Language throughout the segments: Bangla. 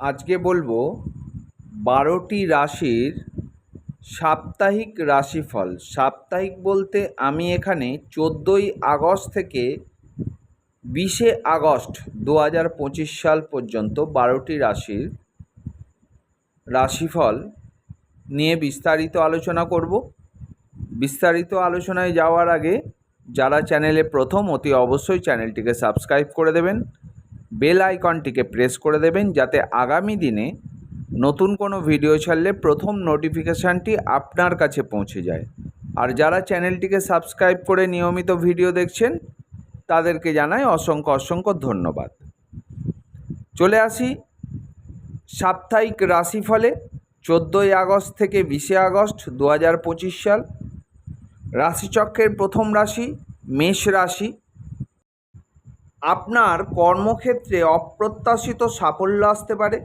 আজকে বলব বারোটি রাশির সাপ্তাহিক রাশিফল। সাপ্তাহিক বলতে আমি এখানে চোদ্দোই আগস্ট থেকে বিশে আগস্ট দু হাজার পঁচিশ সাল পর্যন্ত বারোটি রাশির রাশিফল নিয়ে বিস্তারিত আলোচনা করব। বিস্তারিত আলোচনায় যাওয়ার আগে যারা চ্যানেলে প্রথম, অতি অবশ্যই চ্যানেলটিকে সাবস্ক্রাইব করে দেবেন। বেল আইকনটিকে প্রেস করে দেবেন যাতে আগামী দিনে নতুন কোনো ভিডিও ছাড়লে প্রথম নোটিফিকেশানটি আপনার কাছে পৌঁছে যায়। আর যারা চ্যানেলটিকে সাবস্ক্রাইব করে নিয়মিত ভিডিও দেখছেন, তাদেরকে জানাই অসংখ্য অসংখ্য ধন্যবাদ। চলে আসি সাপ্তাহিক রাশিফলে, চোদ্দোই আগস্ট থেকে বিশে আগস্ট দু হাজার পঁচিশ সাল। রাশিচক্রের প্রথম রাশি মেষ রাশি। আপনার কর্মক্ষেত্রে অপ্রত্যাশিত সাফল্য আসতে পারে,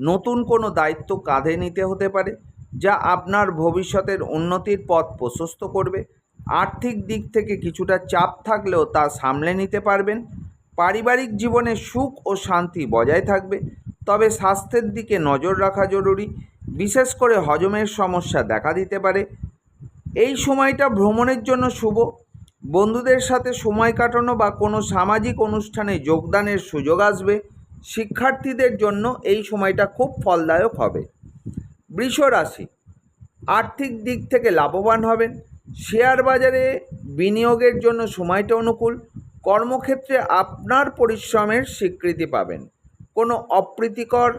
নতুন কোনো দায়িত্ব কাঁধে নিতে হতে পারে, যা আপনার ভবিষ্যতের উন্নতির পথ প্রশস্ত করবে। আর্থিক দিক থেকে কিছুটা চাপ থাকলেও তা সামলে নিতে পারবেন। পারিবারিক জীবনে সুখ ও শান্তি বজায় থাকবে, তবে স্বাস্থ্যের দিকে নজর রাখা জরুরি। বিশেষ করে হজমের সমস্যা দেখা দিতে পারে। এই সময়টা ভ্রমণের জন্য শুভ। বন্ধুদের সাথে সময় কাটানো বা কোনো সামাজিক অনুষ্ঠানে যোগদানের সুযোগ আসবে, শিক্ষার্থীদের জন্য এই সময়টা খুব ফলদায়ক হবে। বৃষ রাশি, আর্থিক দিক থেকে লাভবান হবেন, শেয়ার বাজারে বিনিয়োগের জন্য সময়টা অনুকূল, কর্মক্ষেত্রে আপনার পরিশ্রমের স্বীকৃতি পাবেন। কোনো অপ্রীতিকর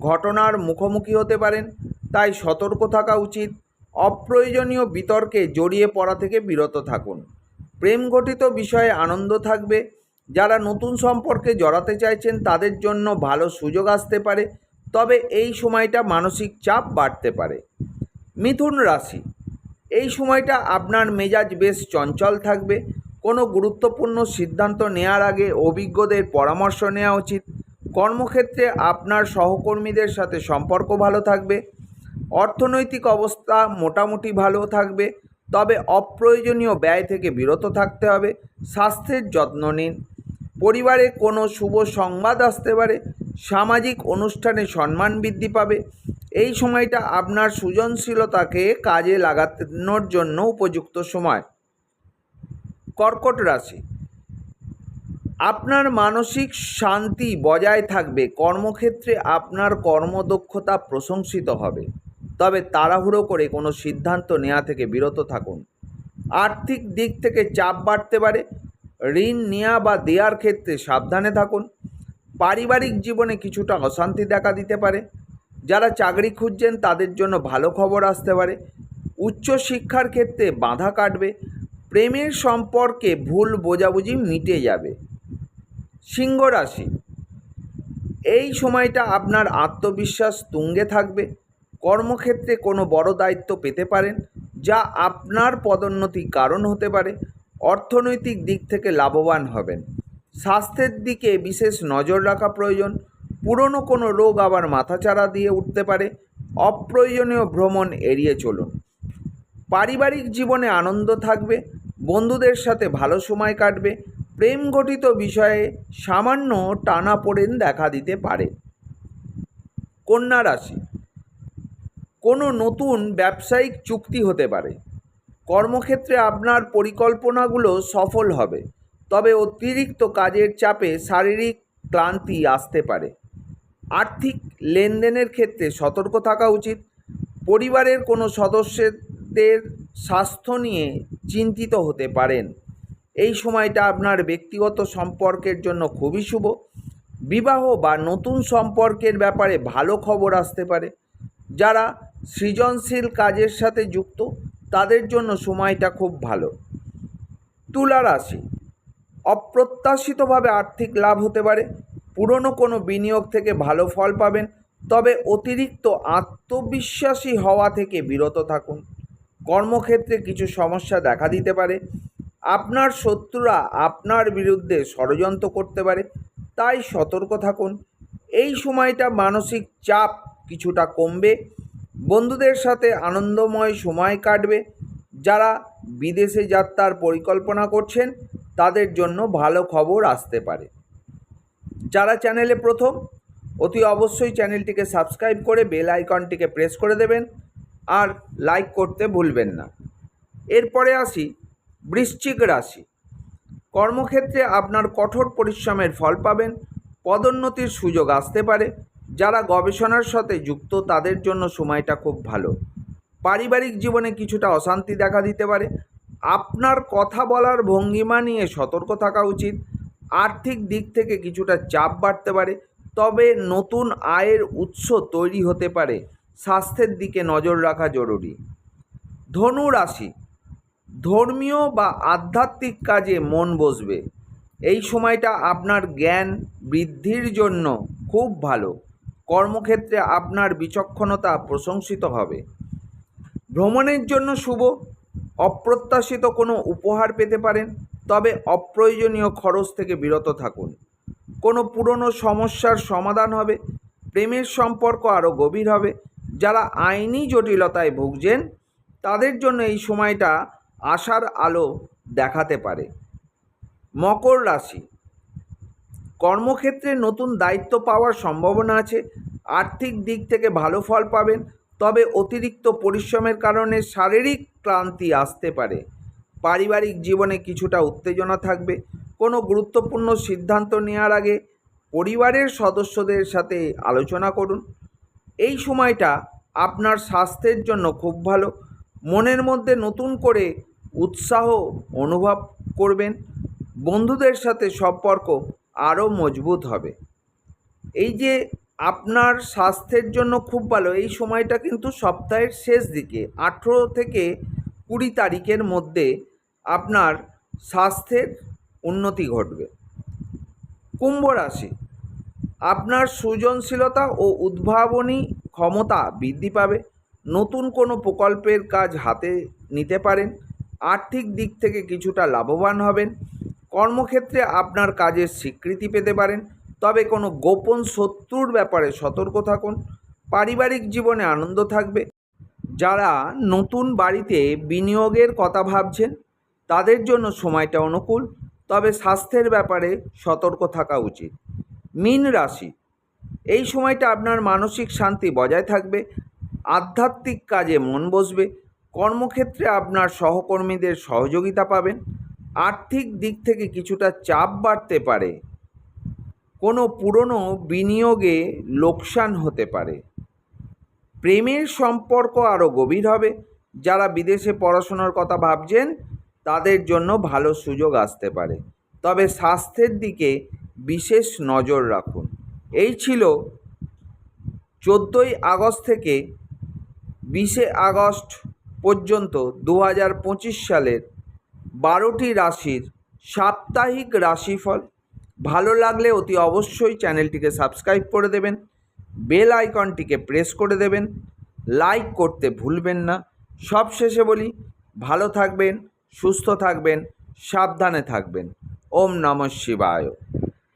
ঘটনার মুখোমুখি হতে পারেন, তাই সতর্ক থাকা উচিত, অপ্রয়োজনীয় বিতর্কে জড়িয়ে পড়া থেকে বিরত থাকুন। প্রেম গঠিত বিষয়ে আনন্দ থাকবে। যারা নতুন সম্পর্কে জড়াতে চাইছেন, তাদের জন্য ভালো সুযোগ আসতে পারে। তবে এই সময়টা মানসিক চাপ বাড়তে পারে। মিথুন রাশি। এই সময়টা আপনার মেজাজ বেশ চঞ্চল থাকবে। কোনো গুরুত্বপূর্ণ সিদ্ধান্ত নেওয়ার আগে অভিজ্ঞদের পরামর্শ নেওয়া উচিত। কর্মক্ষেত্রে আপনার সহকর্মীদের সাথে সম্পর্ক ভালো থাকবে। অর্থনৈতিক অবস্থা মোটামুটি ভালো থাকবে। তবে অপ্রয়োজনীয় ব্যয় থেকে বিরত থাকতে হবে। স্বাস্থ্যের যত্ন নিন। পরিবারে কোনো শুভ সংবাদ আসতে পারে। সামাজিক অনুষ্ঠানে সম্মান বৃদ্ধি পাবে। এই সময়টা আপনার সৃজনশীলতাকে কাজে লাগানোর জন্য উপযুক্ত সময়। কর্কট রাশি। আপনার মানসিক শান্তি বজায় থাকবে। কর্মক্ষেত্রে আপনার কর্মদক্ষতা প্রশংসিত হবে। তবে তাড়াহুড়ো করে কোনো সিদ্ধান্ত নেওয়া থেকে বিরত থাকুন। আর্থিক দিক থেকে চাপ বাড়তে পারে। ঋণ নেওয়া বা দেওয়ার ক্ষেত্রে সাবধানে থাকুন। পারিবারিক জীবনে কিছুটা অশান্তি দেখা দিতে পারে। যারা চাকরি খুঁজছেন তাদের জন্য ভালো খবর আসতে পারে। উচ্চশিক্ষার ক্ষেত্রে বাধা কাটবে। প্রেমের সম্পর্কে ভুল বোঝাবুঝি মিটে যাবে। সিংহ রাশি। এই সময়টা আপনার আত্মবিশ্বাস তুঙ্গে থাকবে। কর্মক্ষেত্রে কোনো বড় দায়িত্ব পেতে পারেন, যা আপনার পদোন্নতির কারণ হতে পারে, অর্থনৈতিক দিক থেকে লাভবান হবেন। স্বাস্থ্যের দিকে বিশেষ নজর রাখা প্রয়োজন, পুরনো কোনো রোগ আবার মাথাচাড়া দিয়ে উঠতে পারে, অপ্রয়োজনীয় ভ্রমণ এড়িয়ে চলুন। পারিবারিক জীবনে আনন্দ থাকবে, বন্ধুদের সাথে ভালো সময় কাটবে, প্রেম ঘটিত বিষয়ে সামান্য টানাপোড়েন দেখা দিতে পারে। কন্যা রাশি কোনো নতুন ব্যবসায়িক চুক্তি হতে পারে। কর্মক্ষেত্রে আপনার পরিকল্পনাগুলো সফল হবে, তবে অতিরিক্ত কাজের চাপে শারীরিক ক্লান্তি আসতে পারে। আর্থিক লেনদেনের ক্ষেত্রে সতর্ক থাকা উচিত। পরিবারের কোনো সদস্যদের স্বাস্থ্য নিয়ে চিন্তিত হতে পারেন। এই সময়টা আপনার ব্যক্তিগত সম্পর্কের জন্য খুবই শুভ। বিবাহ বা নতুন সম্পর্কের ব্যাপারে ভালো খবর আসতে পারে, যারা সৃজনশীল কাজের সাথে যুক্ত, তাদের জন্য সময়টা খুব ভালো। তুলা রাশি। অপ্রত্যাশিতভাবে আর্থিক লাভ হতে পারে, পুরনো কোনো বিনিয়োগ থেকে ভালো ফল পাবেন, তবে অতিরিক্ত আত্মবিশ্বাসী হওয়া থেকে বিরত থাকুন। কর্মক্ষেত্রে কিছু সমস্যা দেখা দিতে পারে, আপনার শত্রুরা আপনার বিরুদ্ধে ষড়যন্ত্র করতে পারে, তাই সতর্ক থাকুন। এই সময়টা মানসিক চাপ কিছুটা কমবে বন্ধুদের সাথে আনন্দময় সময় কাটবে। যারা বিদেশে যাত্রার পরিকল্পনা করছেন, তাদের জন্য ভালো খবর আসতে পারে। যারা চ্যানেলে প্রথম, অতি অবশ্যই চ্যানেলটিকে সাবস্ক্রাইব করে বেল আইকনটিকে প্রেস করে দেবেন আর লাইক করতে ভুলবেন না। এরপরে আসি, বৃশ্চিক রাশি। কর্মক্ষেত্রে আপনার কঠোর পরিশ্রমের ফল পাবেন, পদোন্নতির সুযোগ আসতে পারে যারা গবেষণার সাথে যুক্ত, তাদের জন্য সময়টা খুব ভালো। পারিবারিক জীবনে কিছুটা অশান্তি দেখা দিতে পারে। আপনার কথা বলার ভঙ্গিমা নিয়ে সতর্ক থাকা উচিত। আর্থিক দিক থেকে কিছুটা চাপ বাড়তে পারে। তবে নতুন আয়ের উৎস তৈরি হতে পারে। স্বাস্থ্যের দিকে নজর রাখা জরুরি। ধনু রাশি। ধর্মীয় বা আধ্যাত্মিক কাজে মন বসবে। এই সময়টা আপনার জ্ঞান বৃদ্ধির জন্য খুব ভালো। কর্মক্ষেত্রে আপনার বিচক্ষণতা প্রশংসিত হবে। ভ্রমণের জন্য শুভ, অপ্রত্যাশিত কোনো উপহার পেতে পারেন, তবে অপ্রয়োজনীয় খরচ থেকে বিরত থাকুন। কোনো পুরনো সমস্যার সমাধান হবে, প্রেমের সম্পর্ক আরও গভীর হবে। যারা আইনি জটিলতায় ভুগছেন, তাদের জন্য এই সময়টা আশার আলো দেখাতে পারে। মকর রাশি কর্মক্ষেত্রে নতুন দায়িত্ব পাওয়ার সম্ভাবনা আছে। আর্থিক দিক থেকে ভালো ফল পাবেন, তবে অতিরিক্ত পরিশ্রমের কারণে শারীরিক ক্লান্তি আসতে পারে। পারিবারিক জীবনে কিছুটা উত্তেজনা থাকবে। কোনো গুরুত্বপূর্ণ সিদ্ধান্ত নেওয়ার আগে পরিবারের সদস্যদের সাথে আলোচনা করুন। এই সময়টা আপনার স্বাস্থ্যের জন্য খুব ভালো। মনের মধ্যে নতুন করে উৎসাহ অনুভব করবেন। বন্ধুদের সাথে সম্পর্ক আরও মজবুত হবে। এই যে আপনার স্বাস্থ্যের জন্য খুব ভালো, এই সময়টা কিন্তু সপ্তাহের শেষ দিকে, আঠেরো থেকে কুড়ি তারিখের মধ্যে আপনার স্বাস্থ্যের উন্নতি ঘটবে। কুম্ভ রাশি, আপনার সৃজনশীলতা ও উদ্ভাবনী ক্ষমতা বৃদ্ধি পাবে। নতুন কোনো প্রকল্পের কাজ হাতে নিতে পারেন। আর্থিক দিক থেকে কিছুটা লাভবান হবেন। কর্মক্ষেত্রে আপনার কাজের স্বীকৃতি পেতে পারেন। তবে কোনো গোপন শত্রুর ব্যাপারে সতর্ক থাকুন। পারিবারিক জীবনে আনন্দ থাকবে। যারা নতুন বাড়িতে বিনিয়োগের কথা ভাবছেন, তাদের জন্য সময়টা অনুকূল, তবে স্বাস্থ্যের ব্যাপারে সতর্ক থাকা উচিত। মীন রাশি, এই সময়টা আপনার মানসিক শান্তি বজায় থাকবে, আধ্যাত্মিক কাজে মন বসবে, কর্মক্ষেত্রে আপনার সহকর্মীদের সহযোগিতা পাবেন। আর্থিক দিক থেকে কিছুটা চাপ বাড়তে পারে। কোনো পুরনো বিনিয়োগে লোকসান হতে পারে। প্রেমের সম্পর্ক আরও গভীর হবে। যারা বিদেশে পড়াশোনার কথা ভাবছেন, তাদের জন্য ভালো সুযোগ আসতে পারে। তবে স্বাস্থ্যের দিকে বিশেষ নজর রাখুন। এই ছিল চোদ্দোই আগস্ট থেকে বিশে আগস্ট পর্যন্ত দু হাজার পঁচিশ সালের বারোটি রাশির সাপ্তাহিক রাশিফল। ভালো লাগলে অতি অবশ্যই চ্যানেলটিকে সাবস্ক্রাইব করে দেবেন, বেল আইকনটিকে প্রেস করে দেবেন, লাইক করতে ভুলবেন না। সব শেষে বলি, ভালো থাকবেন, সুস্থ থাকবেন, সাবধানে থাকবেন। ওম নমঃ শিবায়।